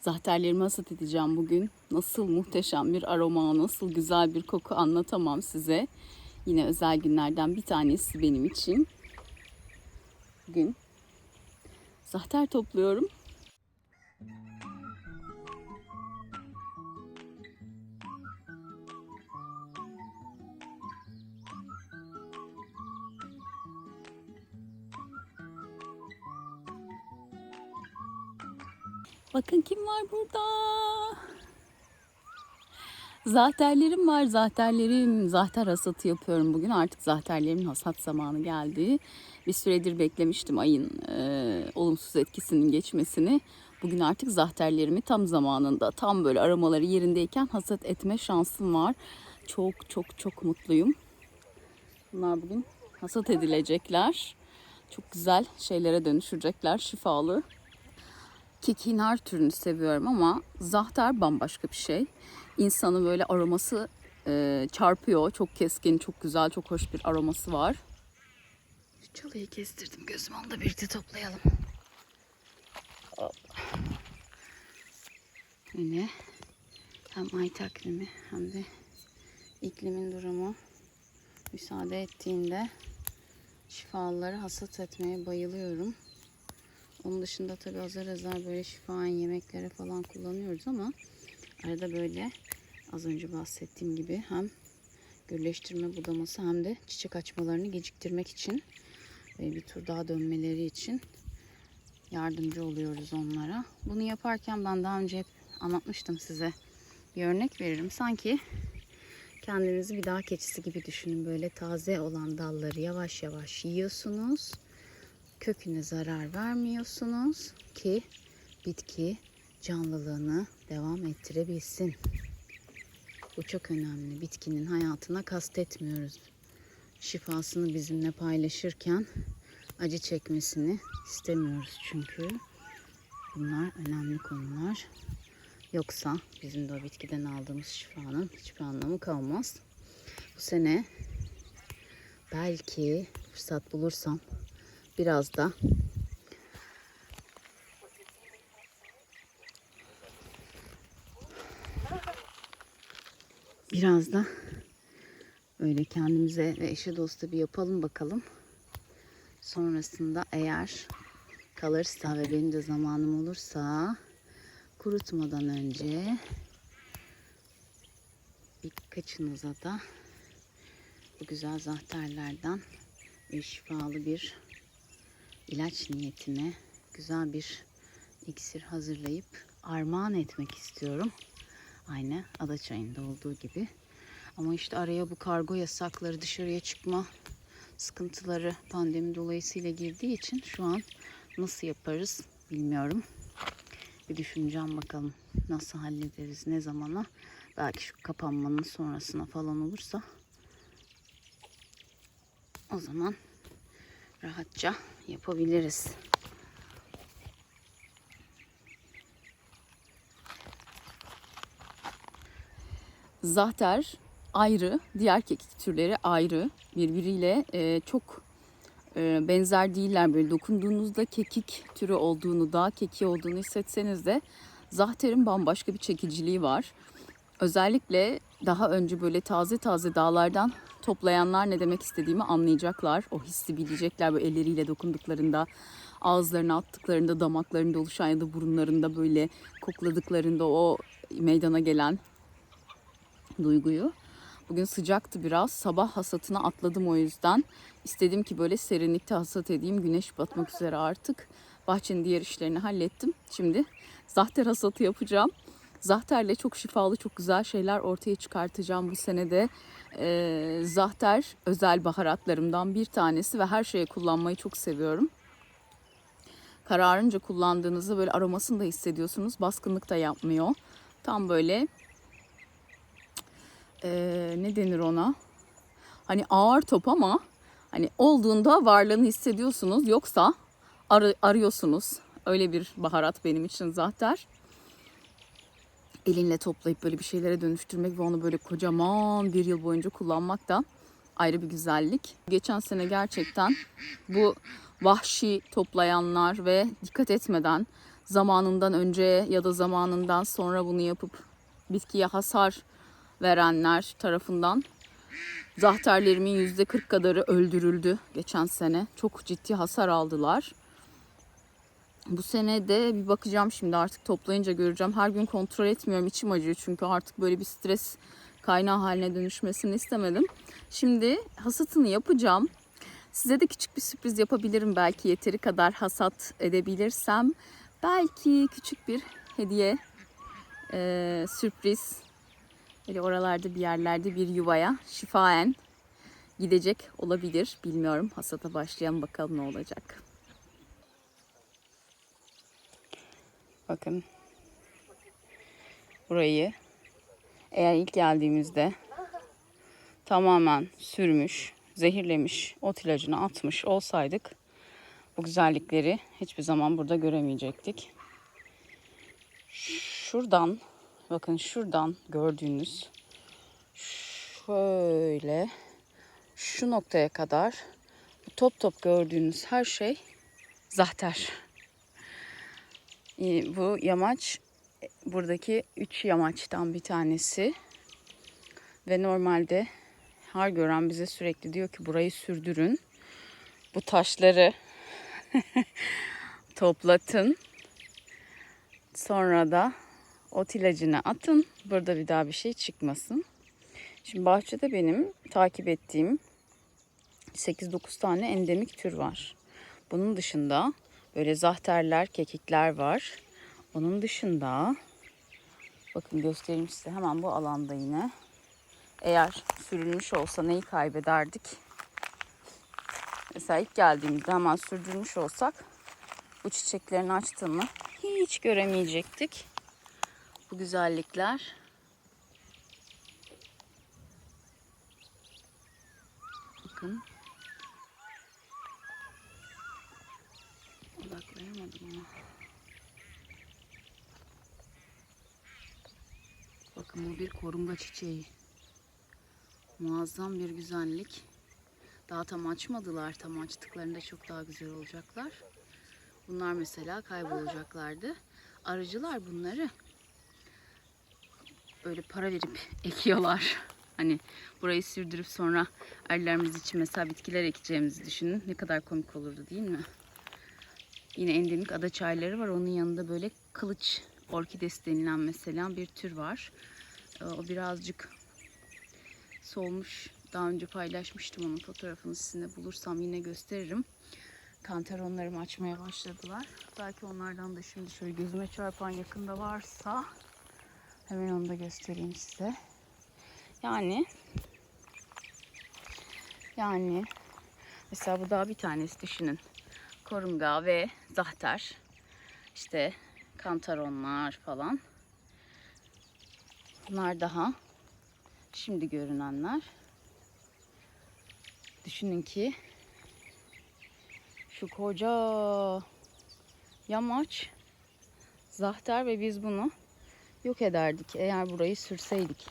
Zahterlerimi hasat edeceğim bugün. Nasıl muhteşem bir aroma, nasıl güzel bir koku anlatamam size. Yine özel günlerden bir tanesi benim için. Bugün zahter topluyorum. Bakın kim var burada. Zahterlerim var, zahterlerim. Zahter hasatı yapıyorum bugün. Artık zahterlerimin hasat zamanı geldi. Bir süredir beklemiştim ayın e, olumsuz etkisinin geçmesini. Bugün artık zahterlerimi tam zamanında, tam böyle aramaları yerindeyken hasat etme şansım var. Çok çok çok mutluyum. Bunlar bugün hasat edilecekler. Çok güzel şeylere dönüşecekler, şifalı. Kekiğin her türünü seviyorum ama zahter bambaşka bir şey. İnsanı böyle aroması e, çarpıyor. Çok keskin, çok güzel, çok hoş bir aroması var. Şu çalıyı kestirdim gözüm. Onu da birlikte toplayalım. Yine hem ay takvimi hem de iklimin durumu müsaade ettiğinde şifaları hasat etmeye bayılıyorum. Onun dışında tabii azar azar böyle şifaen yemeklere falan kullanıyoruz ama arada böyle az önce bahsettiğim gibi hem gölleştirme budaması hem de çiçek açmalarını geciktirmek için ve bir tur daha dönmeleri için yardımcı oluyoruz onlara. Bunu yaparken ben daha önce hep anlatmıştım size. Bir örnek veririm. Sanki kendinizi bir dağ keçisi gibi düşünün. Böyle taze olan dalları yavaş yavaş yiyorsunuz köküne zarar vermiyorsunuz ki bitki canlılığını devam ettirebilsin. Bu çok önemli. Bitkinin hayatına kastetmiyoruz. Şifasını bizimle paylaşırken acı çekmesini istemiyoruz çünkü. Bunlar önemli konular. Yoksa bizim de o bitkiden aldığımız şifanın hiçbir anlamı kalmaz. Bu sene belki fırsat bulursam biraz da biraz da öyle kendimize ve eşe dosta bir yapalım bakalım. Sonrasında eğer kalırsa ve benim de zamanım olursa kurutmadan önce birkaçınıza da bu güzel zahterlerden şifalı bir ilaç niyetine güzel bir iksir hazırlayıp armağan etmek istiyorum. Aynı ada çayında olduğu gibi. Ama işte araya bu kargo yasakları, dışarıya çıkma sıkıntıları pandemi dolayısıyla girdiği için şu an nasıl yaparız bilmiyorum. Bir düşüneceğim bakalım nasıl hallederiz, ne zamana. Belki şu kapanmanın sonrasına falan olursa o zaman rahatça yapabiliriz. Zahter ayrı, diğer kekik türleri ayrı. Birbiriyle e, çok e, benzer değiller. Böyle dokunduğunuzda kekik türü olduğunu, dağ kekiği olduğunu hissetseniz de zahterin bambaşka bir çekiciliği var. Özellikle daha önce böyle taze taze dağlardan toplayanlar ne demek istediğimi anlayacaklar. O hissi bilecekler böyle elleriyle dokunduklarında, ağızlarına attıklarında, damaklarında oluşan ya da burunlarında böyle kokladıklarında o meydana gelen duyguyu. Bugün sıcaktı biraz. Sabah hasatına atladım o yüzden. İstedim ki böyle serinlikte hasat edeyim. Güneş batmak üzere artık. Bahçenin diğer işlerini hallettim. Şimdi zahter hasatı yapacağım. Zahterle çok şifalı, çok güzel şeyler ortaya çıkartacağım bu senede. Ee, zahter özel baharatlarımdan bir tanesi ve her şeye kullanmayı çok seviyorum. Kararınca kullandığınızda böyle aromasını da hissediyorsunuz. Baskınlık da yapmıyor. Tam böyle ee, ne denir ona? Hani ağır top ama hani olduğunda varlığını hissediyorsunuz. Yoksa ar- arıyorsunuz. Öyle bir baharat benim için zahter elinle toplayıp böyle bir şeylere dönüştürmek ve onu böyle kocaman bir yıl boyunca kullanmak da ayrı bir güzellik. Geçen sene gerçekten bu vahşi toplayanlar ve dikkat etmeden zamanından önce ya da zamanından sonra bunu yapıp bitkiye hasar verenler tarafından zahterlerimin yüzde 40 kadarı öldürüldü geçen sene. Çok ciddi hasar aldılar. Bu sene de bir bakacağım şimdi artık toplayınca göreceğim. Her gün kontrol etmiyorum içim acıyor çünkü artık böyle bir stres kaynağı haline dönüşmesini istemedim. Şimdi hasatını yapacağım. Size de küçük bir sürpriz yapabilirim belki yeteri kadar hasat edebilirsem. Belki küçük bir hediye e, sürpriz. Böyle oralarda bir yerlerde bir yuvaya şifaen gidecek olabilir. Bilmiyorum. Hasata başlayalım bakalım ne olacak. Bakın. Burayı eğer ilk geldiğimizde tamamen sürmüş, zehirlemiş, ot ilacını atmış olsaydık bu güzellikleri hiçbir zaman burada göremeyecektik. Şuradan, bakın şuradan gördüğünüz şöyle şu noktaya kadar top top gördüğünüz her şey zahter. Ee, Bu yamaç buradaki üç yamaçtan bir tanesi ve normalde her gören bize sürekli diyor ki burayı sürdürün. Bu taşları toplatın. Sonra da ot ilacını atın. Burada bir daha bir şey çıkmasın. Şimdi bahçede benim takip ettiğim 8-9 tane endemik tür var. Bunun dışında böyle zahterler, kekikler var. Onun dışında bakın göstereyim size hemen bu alanda yine. Eğer sürülmüş olsa neyi kaybederdik? Mesela ilk geldiğimizde hemen sürdürmüş olsak bu çiçeklerin açtığını hiç göremeyecektik. Bu güzellikler. Bakın. Odaklayamadım ama. Bakın bu bir korunga çiçeği. Muazzam bir güzellik. Daha tam açmadılar. Tam açtıklarında çok daha güzel olacaklar. Bunlar mesela kaybolacaklardı. Arıcılar bunları böyle para verip ekiyorlar. Hani burayı sürdürüp sonra erlerimiz için mesela bitkiler ekeceğimizi düşünün. Ne kadar komik olurdu değil mi? Yine endemik ada çayları var. Onun yanında böyle kılıç orkidesi denilen mesela bir tür var. Ee, O birazcık solmuş. Daha önce paylaşmıştım onun fotoğrafını sizinle bulursam yine gösteririm. Kantaronlarım açmaya başladılar. Belki onlardan da şimdi şöyle gözüme çarpan yakında varsa hemen onu da göstereyim size. Yani yani mesela bu daha bir tanesi düşünün. Korunga ve zahter. İşte kantaronlar falan. Bunlar daha şimdi görünenler. Düşünün ki şu koca yamaç zahter ve biz bunu yok ederdik eğer burayı sürseydik.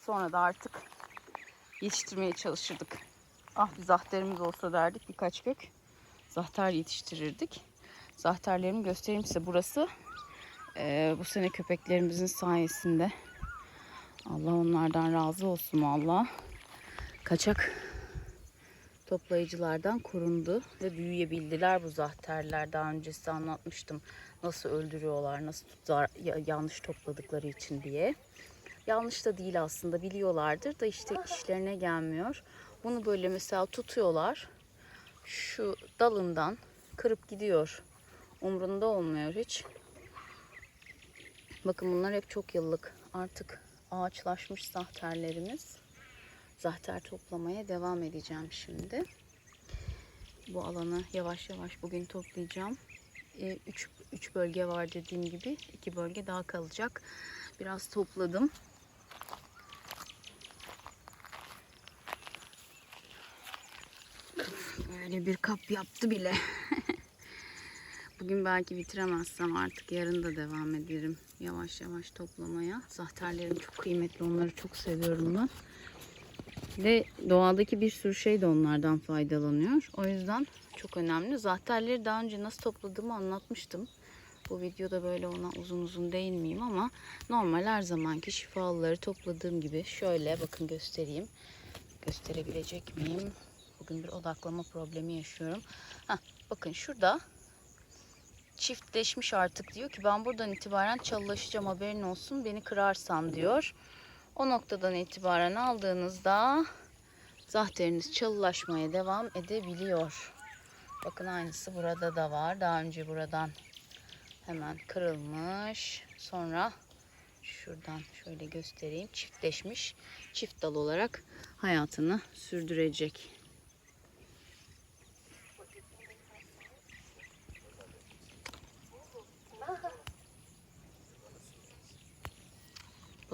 Sonra da artık yetiştirmeye çalışırdık. Ah bir zahterimiz olsa derdik birkaç kök zahter yetiştirirdik. Zahterlerimi göstereyim size. Burası eee, bu sene köpeklerimizin sayesinde. Allah onlardan razı olsun valla. Kaçak toplayıcılardan korundu ve büyüyebildiler bu zahterler. Daha öncesi anlatmıştım nasıl öldürüyorlar, nasıl tutar, ya- yanlış topladıkları için diye. Yanlış da değil aslında biliyorlardır da işte işlerine gelmiyor. Bunu böyle mesela tutuyorlar. Şu dalından kırıp gidiyor. Umrunda olmuyor hiç. Bakın bunlar hep çok yıllık. Artık ağaçlaşmış zahterlerimiz. Zahter toplamaya devam edeceğim şimdi. Bu alanı yavaş yavaş bugün toplayacağım. 3 üç bölge var dediğim gibi. iki bölge daha kalacak. Biraz topladım. Böyle bir kap yaptı bile. Bugün belki bitiremezsem artık yarın da devam ederim yavaş yavaş toplamaya. Zahterlerim çok kıymetli. Onları çok seviyorum ben. Ve doğadaki bir sürü şey de onlardan faydalanıyor. O yüzden çok önemli. Zahterleri daha önce nasıl topladığımı anlatmıştım. Bu videoda böyle ona uzun uzun değinmeyeyim ama normal her zamanki şifalıları topladığım gibi şöyle bakın göstereyim. Gösterebilecek miyim? Bugün bir odaklama problemi yaşıyorum. Heh, bakın şurada çiftleşmiş artık diyor ki ben buradan itibaren çalılaşacağım haberin olsun beni kırarsan diyor. O noktadan itibaren aldığınızda zahteriniz çalılaşmaya devam edebiliyor. Bakın aynısı burada da var. Daha önce buradan hemen kırılmış. Sonra şuradan şöyle göstereyim. Çiftleşmiş. Çift dal olarak hayatını sürdürecek.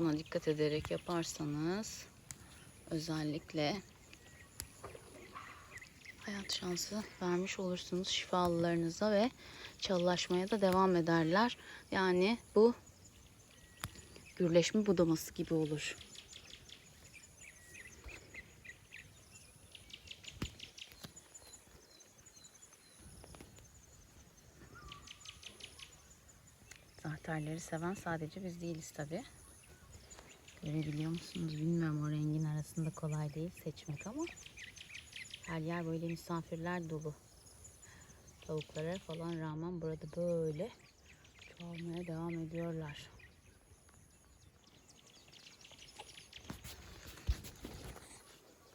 Buna dikkat ederek yaparsanız özellikle hayat şansı vermiş olursunuz şifalılarınıza ve çalılaşmaya da devam ederler. Yani bu gürleşme budaması gibi olur. Zahterleri seven sadece biz değiliz tabi. Görebiliyor musunuz bilmiyorum o rengin arasında kolay değil seçmek ama her yer böyle misafirler dolu. Tavuklara falan rağmen burada böyle çoğalmaya devam ediyorlar.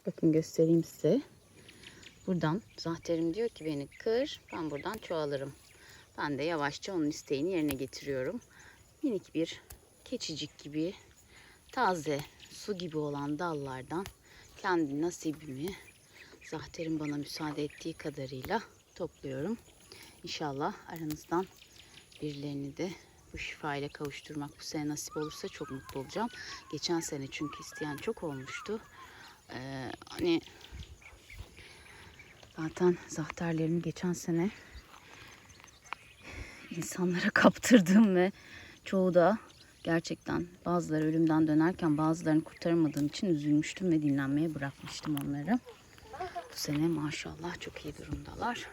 Bakın göstereyim size. Buradan zahterim diyor ki beni kır ben buradan çoğalırım. Ben de yavaşça onun isteğini yerine getiriyorum. Minik bir keçicik gibi taze su gibi olan dallardan kendi nasibimi Zahterin bana müsaade ettiği kadarıyla topluyorum. İnşallah aranızdan birilerini de bu şifa ile kavuşturmak bu sene nasip olursa çok mutlu olacağım. Geçen sene çünkü isteyen çok olmuştu. Ee, hani zaten zahterlerimi geçen sene insanlara kaptırdım ve çoğu da gerçekten bazıları ölümden dönerken bazılarını kurtaramadığım için üzülmüştüm ve dinlenmeye bırakmıştım onları. Bu sene maşallah çok iyi durumdalar.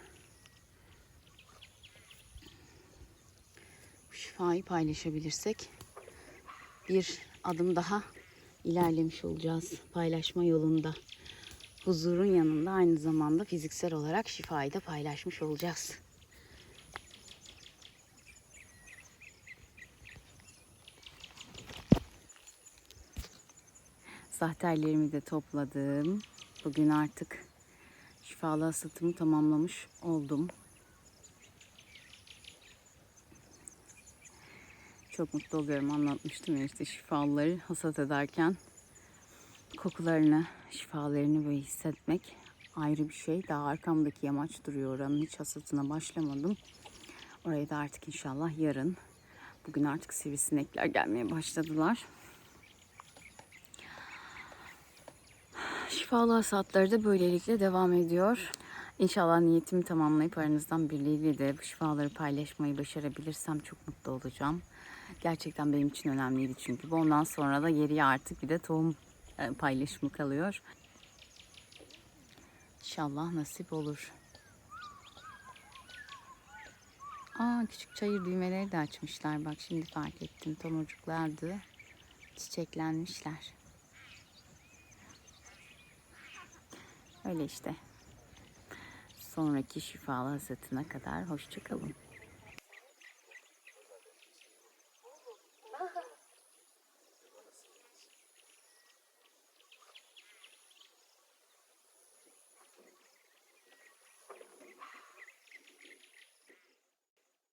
Bu şifayı paylaşabilirsek bir adım daha ilerlemiş olacağız paylaşma yolunda. Huzurun yanında aynı zamanda fiziksel olarak şifayı da paylaşmış olacağız. Zahterlerimi de topladım. Bugün artık şifalı hasatımı tamamlamış oldum. Çok mutlu oluyorum anlatmıştım ya işte şifalıları hasat ederken kokularını, şifalarını böyle hissetmek ayrı bir şey. Daha arkamdaki yamaç duruyor oranın hiç hasatına başlamadım. Orayı da artık inşallah yarın. Bugün artık sivrisinekler gelmeye başladılar. Şifalı hasatları da böylelikle devam ediyor. İnşallah niyetimi tamamlayıp aranızdan birliğiyle de bu şifaları paylaşmayı başarabilirsem çok mutlu olacağım. Gerçekten benim için önemliydi çünkü. Ondan sonra da geriye artık bir de tohum e, paylaşımı kalıyor. İnşallah nasip olur. Aa küçük çayır düğmeleri de açmışlar. Bak şimdi fark ettim. Tomurcuklardı. Çiçeklenmişler. Öyle işte. Sonraki şifalı hasatına kadar hoşçakalın.